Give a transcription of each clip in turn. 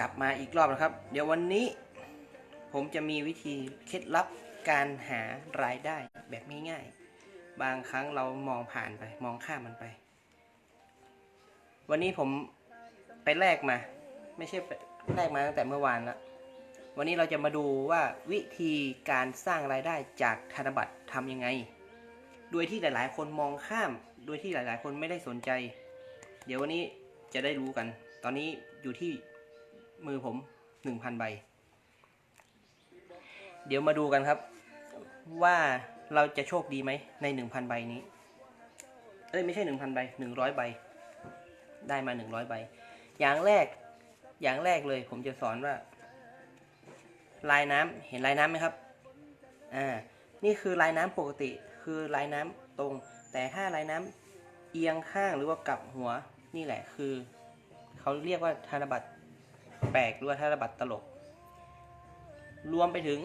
กลับมาอีกรอบนะครับ เดี๋ยววันนี้ผมจะมีวิธีเคล็ดลับการหารายได้แบบง่ายๆ บางครั้งเรามองผ่านไป มองข้ามมันไป วันนี้ผมไปแลกมา ไม่ใช่แลกมาตั้งแต่เมื่อวานละวันนี้เราจะมาดูว่าวิธีการสร้างรายได้จากธนบัตรทำยังไง โดยที่หลายๆ คนมองข้าม โดยที่หลายๆ คนไม่ได้สนใจ เดี๋ยววันนี้จะได้รู้กัน ตอนนี้อยู่ที่ มือผมหนึ่งพันใบ เดี๋ยวมาดูกันครับ ว่าเราจะโชคดีไหมในหนึ่งพันใบนี้ เอ้ยไม่ใช่หนึ่งพันใบหนึ่งร้อยใบ ได้มาหนึ่งร้อยใบ อย่างแรกอย่างแรกเลยผมจะสอนว่า ลายน้ำเห็นลายน้ำไหมครับ อ่า นี่คือลายน้ำปกติคือลายน้ำตรง แต่ถ้าลายน้ำเอียงข้างหรือว่ากลับหัวนี่แหละคือ เขาเรียกว่าธนบัตร แปลกหรือว่าธนบัตรตลก รวมไปถึง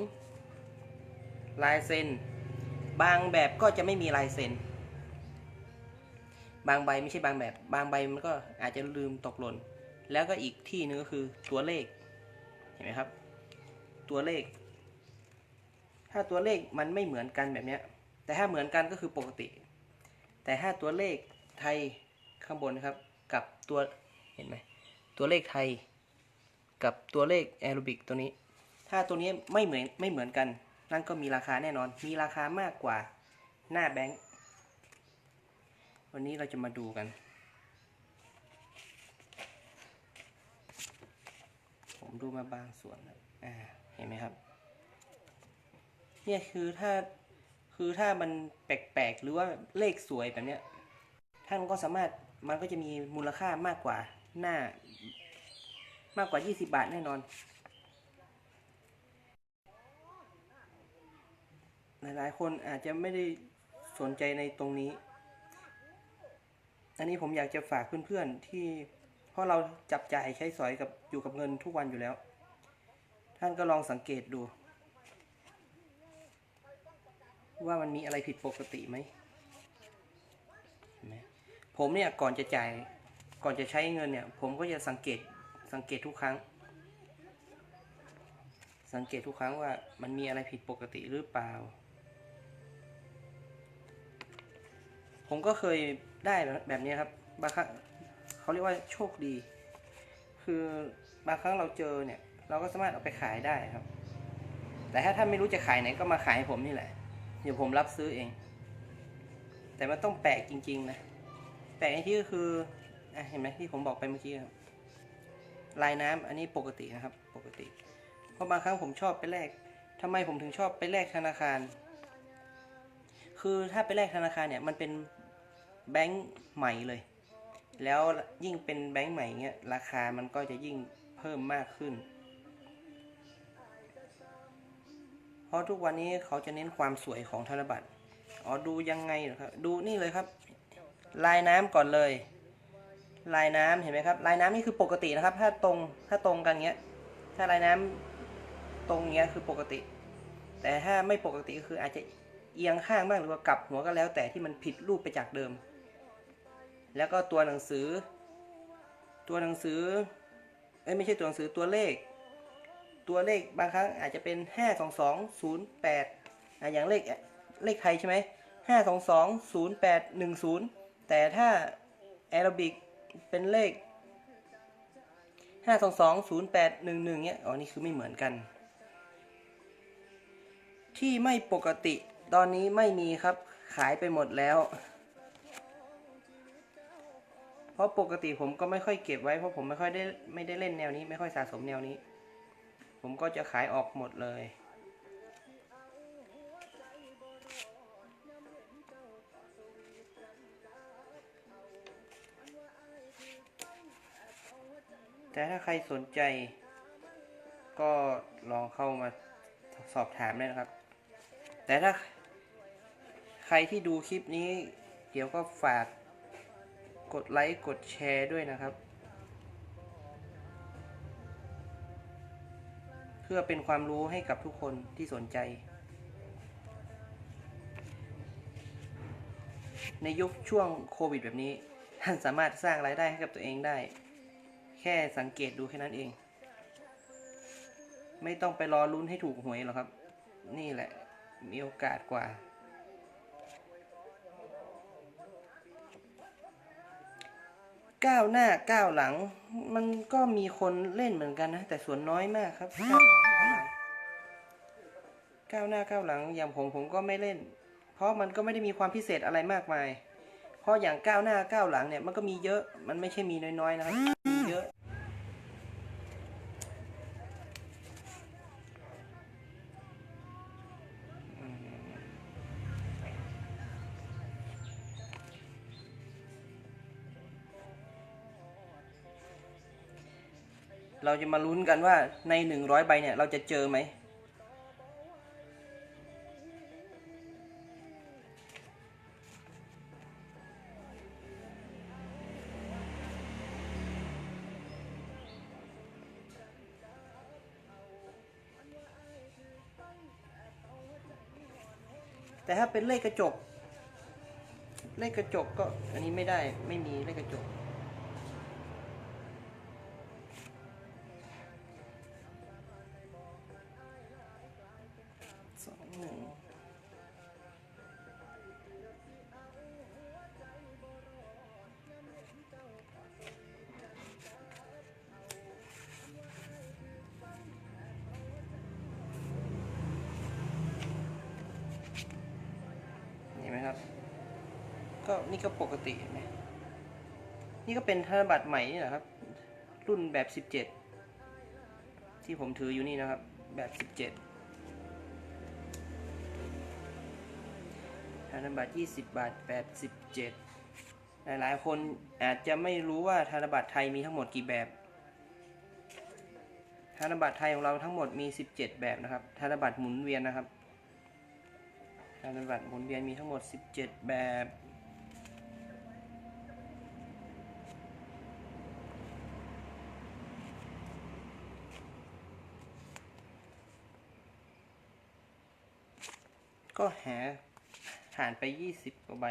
ลายเซ็น บางแบบก็จะไม่มีลายเซ็น บางใบไม่ใช่บางแบบ บางใบมันก็อาจจะลืมตกหล่น แล้วก็อีกที่หนึงก็คือตัวเลข เห็นไหมครับ ตัวเลข ถ้าตัวเลขมันไม่เหมือนกันแบบนี้แต่ถ้าเหมือนกันก็คือปกติ แต่ถ้าตัวเลขไทยข้างบนนะครับ กับตัวเห็นไหมตัวเลขไทย กับตัวเลขแอโรบิกตัวนี้ ถ้าตัวนี้ไม่เหมือนไม่เหมือนกัน นั่นก็มีราคาแน่นอน มีราคามากกว่าหน้าแบงค์ วันนี้เราจะมาดูกัน ผมดูมาบางส่วนอ่า เห็นไหมครับ เนี่ยคือถ้าคือถ้ามันแปลกๆ หรือว่าเลขสวยแบบเนี้ย ท่านก็สามารถมันก็จะมีมูลค่ามากกว่าหน้า มากกว่า 20 บาทแน่นอน หลายๆ คนอาจจะไม่ได้สนใจในตรงนี้ อันนี้ผมอยากจะฝากเพื่อนๆที่เพราะเราจับจ่ายใช้สอยกับอยู่กับเงินทุกวันอยู่แล้ว ท่านก็ลองสังเกตดู ว่ามันมีอะไรผิดปกติไหมเห็นไหมผมเนี่ยก่อนจะจ่ายก่อนจะใช้เงินเนี่ย ผมก็จะสังเกต สังเกตทุกครั้ง สังเกตทุกครั้งว่ามันมีอะไรผิดปกติหรือเปล่า ผมก็เคยได้แบบนี้ครับบางครั้งเขาเรียกว่าโชคดี คือบางครั้งเราเจอเนี่ย เราก็สามารถเอาไปขายได้ครับ แต่ถ้าท่านไม่รู้จะขายไหนก็มาขายให้ผมนี่แหละเดี๋ยวผมรับซื้อเอง แต่มันต้องแปลกจริง ๆ นะ แปลกในที่ก็คืออเห็นไหมที่ผมบอกไปเมื่อกี้ครับ ลายน้ำอันนี้ปกตินะครับปกติ เพราะบางครั้งผมชอบไปแลกทำไมผมถึงชอบไปแลกธนาคาร คือถ้าไปแลกธนาคารเนี่ยมันเป็นแบงค์ใหม่เลย แล้วยิ่งเป็นแบงค์ใหม่เงี้ยราคามันก็จะยิ่งเพิ่มมากขึ้น เพราะทุกวันนี้เขาจะเน้นความสวยของธนบัตรอ๋อดูยังไงเหรอครับ ดูนี่เลยครับ ลายน้ำก่อนเลย ลายน้ำเห็นไหมครับ ลายน้ำนี่คือปกตินะครับ ถ้าตรงถ้าตรงกันเงี้ย ถ้าลายน้ำตรงเงี้ยคือปกติ แต่ถ้าไม่ปกติก็คืออาจจะเอียงข้างบ้างหรือว่ากลับหัวก็แล้วแต่ที่มันผิดรูปไปจากเดิม แล้วก็ตัวหนังสือ ตัวหนังสือเอ้ยไม่ใช่ตัวหนังสือตัวเลข ตัวเลขบางครั้งอาจจะเป็นห้าสองสองศูนย์แปดอะอย่างเลขเลขไทยใช่ไหมห้าสองสองศูนย์แปดหนึ่งศูนย์แต่ถ้าแอโรบิก เป็นเลขห้าสองสองศูนย์แปดหนึ่งหนึ่งเนี้ยอ๋อ นี่คือไม่เหมือนกัน ที่ไม่ปกติตอนนี้ไม่มีครับ ขายไปหมดแล้ว เพราะปกติผมก็ไม่ค่อยเก็บไว้ เพราะผมไม่ค่อยได้ไม่ได้เล่นแนวนี้ ไม่ค่อยสะสมแนวนี้ ผมก็จะขายออกหมดเลย แต่ถ้าใครสนใจ ก็ลองเข้ามาสอบถามได้นะครับ แต่ถ้าใครที่ดูคลิปนี้ เดี๋ยวก็ฝากกดไลค์กดแชร์ด้วยนะครับ เพื่อเป็นความรู้ให้กับทุกคนที่สนใจ ในยุคช่วงโควิดแบบนี้ ท่านสามารถสร้างรายได้ให้กับตัวเองได้ แค่สังเกตดูแค่นั้นเอง ไม่ต้องไปรอลุ้นให้ถูกหวยหรอกครับ นี่แหละ มีโอกาสกว่า ก้าวหน้าก้าวหลัง มันก็มีคนเล่นเหมือนกันนะ แต่ส่วนน้อยมากครับ ก้าวหน้าก้าวหลังอย่างผมผมก็ไม่เล่น เพราะมันก็ไม่ได้มีความพิเศษอะไรมากมาย เพราะอย่างก้าวหน้าก้าวหลังเนี่ยมันก็มีเยอะมันไม่ใช่มีน้อยๆนะครับมีเยอะ เราจะมาลุ้นกันว่าในหนึ่งร้อยใบเนี่ย เราจะเจอไหม แต่ถ้าเป็นเลขกระจก เลขกระจกก็อันนี้ไม่ได้ไม่มีเลขกระจก ก็นี่ก็ปกติเห็นไหมนี่ก็เป็นธนบัตรใหม่นี่แหละครับ รุ่นแบบ17ที่ผมถืออยู่นี่นะครับ แบบ17ธนบัตร20บาท87หลายๆ คนอาจจะไม่รู้ว่าธนบัตรไทยมีทั้งหมดกี่แบบธนบัตรไทยของเราทั้งหมดมี 17 แบบนะครับธนบัตรหมุนเวียนนะครับธนบัตรหมุนเวียนมีทั้งหมด 17 แบบ ก็หาผ่านไป20กว่าใบ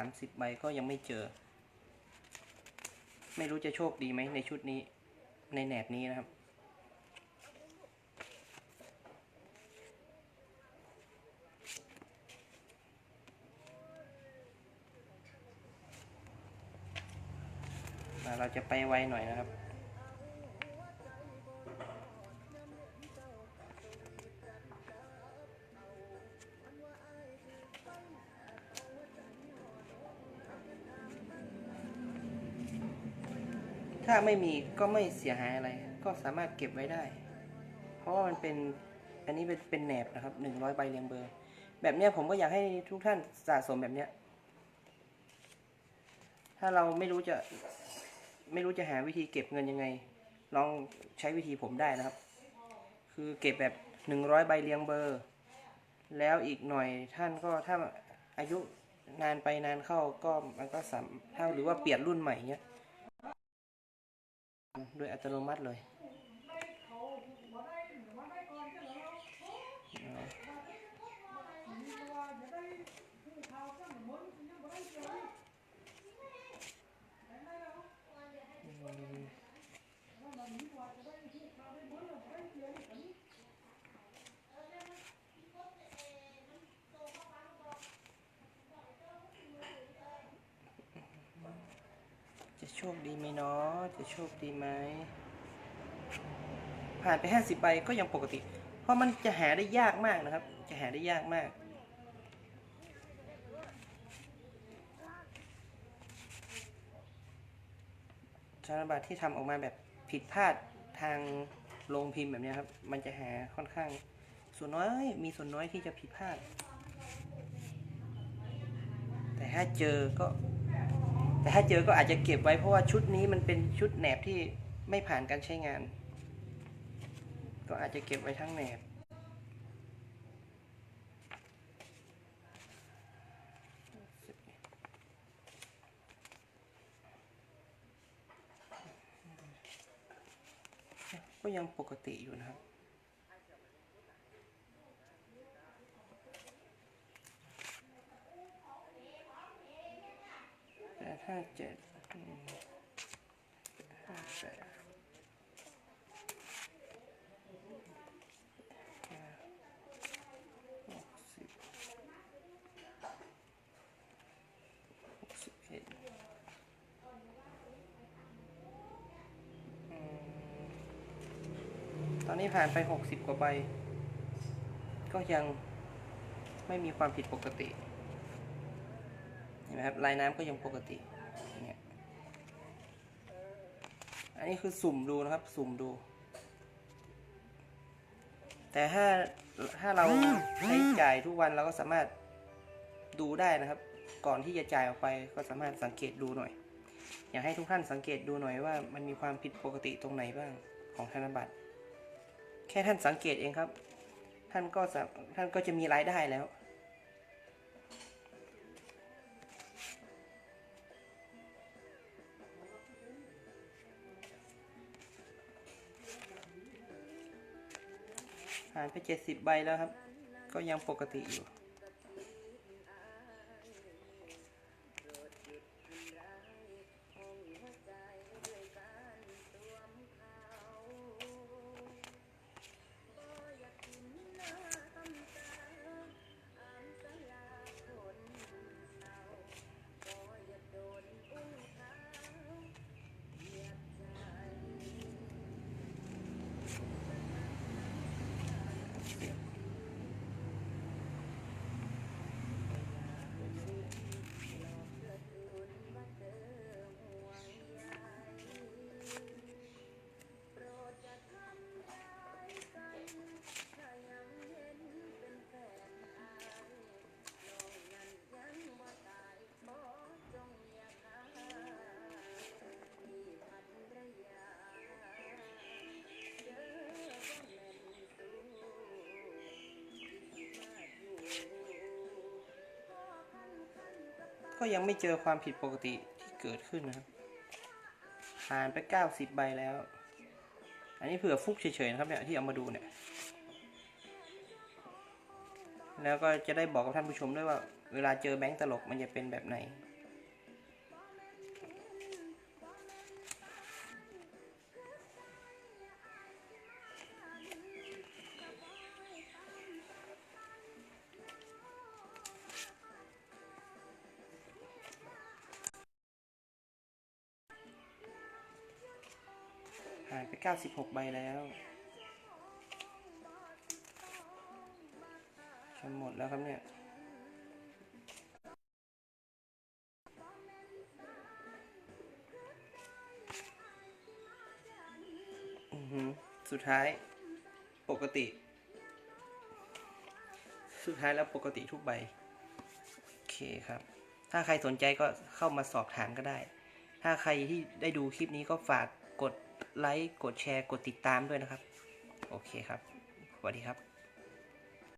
30ใบก็ยังไม่เจอ ไม่รู้จะโชคดีไหมในชุดนี้ในแหนบนี้นะครับอ่าเราจะไปไวหน่อยนะครับ ถ้าไม่มีก็ไม่เสียหายอะไร ก็สามารถเก็บไว้ได้ เพราะว่ามันเป็นอันนี้เป็นเป็นแหนบนะครับหนึ่งร้อยใบเรียงเบอร์ แบบเนี้ยผมก็อยากให้ทุกท่านสะสมแบบเนี้ย ถ้าเราไม่รู้จะไม่รู้จะหาวิธีเก็บเงินยังไง ลองใช้วิธีผมได้นะครับ คือเก็บแบบหนึ่งร้อยใบเรียงเบอร์ แล้วอีกหน่อยท่านก็ถ้าอายุนานไปนานเข้าก็มันก็สามถ้าหรือว่าเปลี่ยนรุ่นใหม่เนี้ย โดย โชคดีไหมเนาะจะโชคดีไหมผ่านไปห้าสิบใบก็ยังปกติ เพราะมันจะหาได้ยากมากนะครับ จะหาได้ยากมาก ธนบัตรที่ทำออกมาแบบผิดพลาดทางโรงพิมพ์แบบนี้ครับ มันจะหาค่อนข้าง ส่วนน้อยมีส่วนน้อยที่จะผิดพลาด แต่ถ้าเจอก็ แต่ถ้าเจอก็อาจจะเก็บไว้เพราะว่าชุดนี้มันเป็นชุดแหนบที่ไม่ผ่านการใช้งาน ก็อาจจะเก็บไว้ทั้งแหนบก็ยังปกติอยู่นะครับ แต่ถ้าเจ็ดอืมห้าแปด นี้ผ่านไปหกสิบกว่าใบ ก็ยังไม่มีความผิดปกติ เห็นไหมครับลายน้ำก็ยังปกติเนี่ยอันนี้คือสุ่มดูนะครับ สุ่มดู แต่ถ้าถ้าเราใช้จ่ายทุกวันเราก็สามารถดูได้นะครับ ก่อนที่จะจ่ายออกไปก็สามารถสังเกตดูหน่อย อยากให้ทุกท่านสังเกตดูหน่อยว่ามันมีความผิดปกติตรงไหนบ้างของธนบัตร แค่ท่านสังเกตเองครับ ท่านก็ท่านก็จะมีรายได้แล้วผ่านไปเจ็ดสิบใบแล้วครับ ก็ยังปกติอยู่ ก็ยังไม่เจอความผิดปกติที่เกิดขึ้นนะครับผ่านไป 90 ใบแล้ว อันนี้เผื่อฟุกเฉยๆนะครับเนี่ยที่เอามาดูเนี่ย แล้วก็จะได้บอกกับท่านผู้ชมด้วยว่า เวลาเจอแบงค์ตลกมันจะเป็นแบบไหน 96 ใบแล้วจะหมดแล้วครับเนี่ยอือหือสุดท้ายปกติ สุดท้ายแล้วปกติทุกใบ โอเคครับ ถ้าใครสนใจก็เข้ามาสอบถามก็ได้ ถ้าใครที่ได้ดูคลิปนี้ก็ฝาก ไลค์ กดแชร์ กดติดตามด้วยนะครับ โอเคครับ สวัสดีครับ